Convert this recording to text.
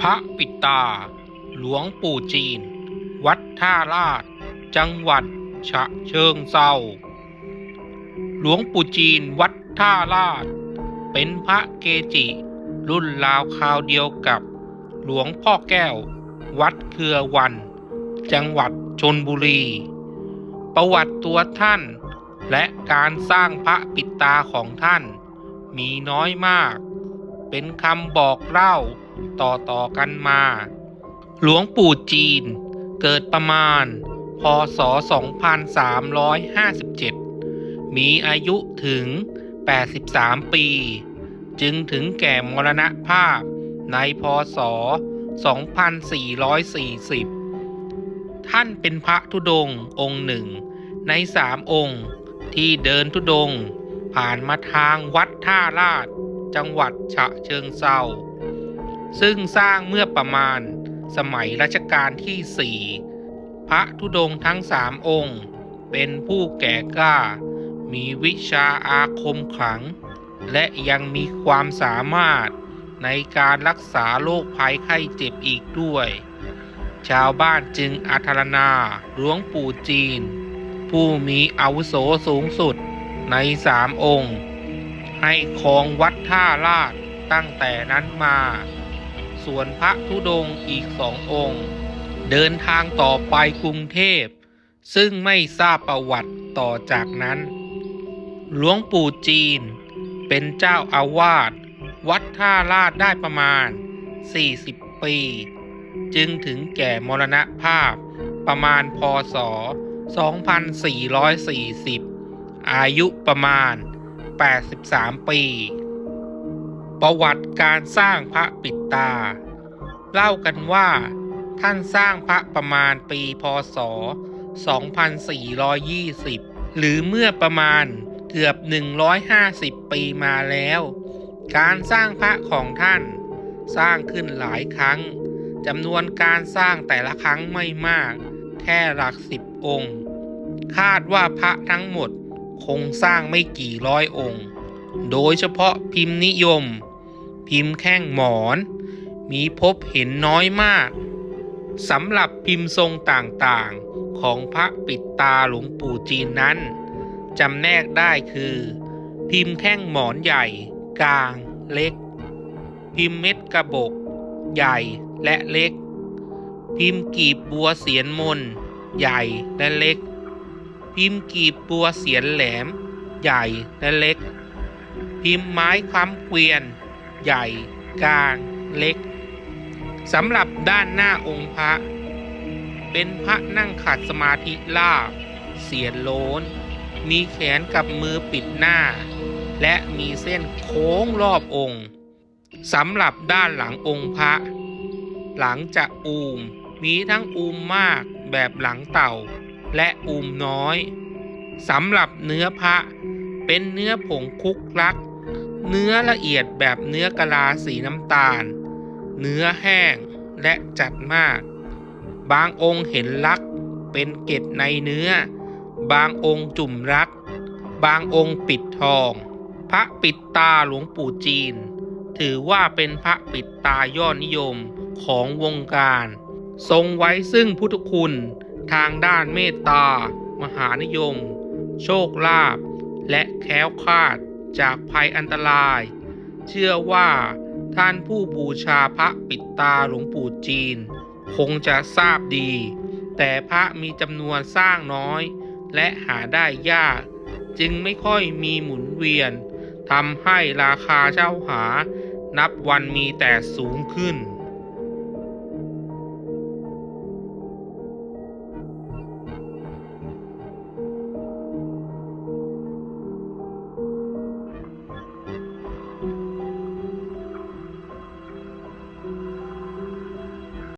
พระปิดตา หลวงปู่จีน วัดท่าลาด จังหวัดฉะเชิงเซาหลวงปู่จีนวัดท่าลาด เป็นพระเกจิ รุ่นราวคราวเดียวกับ หลวงพ่อแก้ว วัดเครือวัน จังหวัดชนบุรี ประวัติตัวท่าน และการสร้างพระปิดตาของท่าน มีน้อยมาก เป็นคำบอกเล่าต่อๆกันมา หลวงปู่จีนเกิดประมาณ พศ 2357 มีอายุถึง 83 ปี จึงถึงแก่มรณภาพในพศ 2440 ท่านเป็นพระธุดงค์องค์หนึ่ง ในสามองค์ที่เดินธุดงค์ผ่านมาทางวัดท่าลาด จังหวัดฉะเชิงเซาซึ่งสร้างเมื่อประมาณสมัยรัชกาลที่สี่พระธุดงค์ทั้งสามองค์ เป็นผู้แก่กล้า มีวิชาอาคมขลัง และยังมีความสามารถในการรักษาโรคภัยไข้เจ็บอีกด้วย ชาวบ้านจึงอาธรณาหลวงปู่จีน ผู้มีอาวุโสสูงสุดในสามองค์ ให้ครองวัดท่าลาดตั้งแต่นั้นมา ส่วนพระธุดงอีกสององค์ เดินทางต่อไปกรุงเทพ ซึ่งไม่ทราบประวัติต่อจากนั้น หลวงปู่จีน เป็นเจ้าอาวาสวัดท่าลาดได้ประมาณ 40 ปี จึงถึงแก่มรณภาพประมาณพศ 2440 อายุประมาณ 83 ปี ประวัติการสร้างพระปิดตา เล่ากันว่าท่านสร้างพระประมาณปีพศ 2420 หรือเมื่อประมาณเกือบ 150 ปีมาแล้ว การสร้างพระของท่านสร้างขึ้นหลายครั้งจำนวนการสร้างแต่ละครั้งไม่มาก แค่หลักสิบองค์ คาดว่าพระทั้งหมด คงสร้างไม่กี่ร้อยองค์ โดยเฉพาะพิมพ์นิยม พิมพ์แข้งหมอน มีพบเห็นน้อยมากสำหรับพิมพ์ทรงต่างๆของพระปิดตาหลวงปู่จีนนั้นจำแนกได้คือ พิมพ์แข้งหมอนใหญ่ กลางเล็ก พิมพ์เม็ดกระบอกใหญ่และเล็ก พิมพ์กีบบัวเสียนมน ใหญ่และเล็ก พิมพ์กีบบัวเสียนแหลม ใหญ่และเล็ก พิมพ์ไม้ค้ำเกวียน ใหญ่ กลาง เล็กสำหรับด้านหน้าองค์พระ เป็นพระนั่งขัดสมาธิลาบเสียนโลน มีแขนกับมือปิดหน้า และมีเส้นโค้งรอบองค์สำหรับด้านหลังองค์พระ หลังจากอูม มีทั้งอูมมากแบบหลังเต่า และอูมน้อยสำหรับเนื้อพระเป็นเนื้อผงคุกลัก เนื้อละเอียดแบบเนื้อกะลาสีน้ำตาล เนื้อแห้งและจัดมาก บางองค์เห็นลักเป็นเกล็ดในเนื้อ บางองค์จุ่มรัก บางองค์ปิดทอง พระปิดตาหลวงปู่จีน ถือว่าเป็นพระปิดตายอดนิยมของวงการ ทรงไว้ซึ่งพุทธคุณ ทางด้านเมตตา มหานิยม โชคลาภและแคล้วคลาดจากภัยอันตราย เชื่อว่าท่านผู้บูชาพระปิดตาหลวงปู่จีน คงจะทราบดี แต่พระมีจำนวนสร้างน้อย และหาได้ยาก จึงไม่ค่อยมีหมุนเวียนทำให้ราคาเช่าหา นับวันมีแต่สูงขึ้น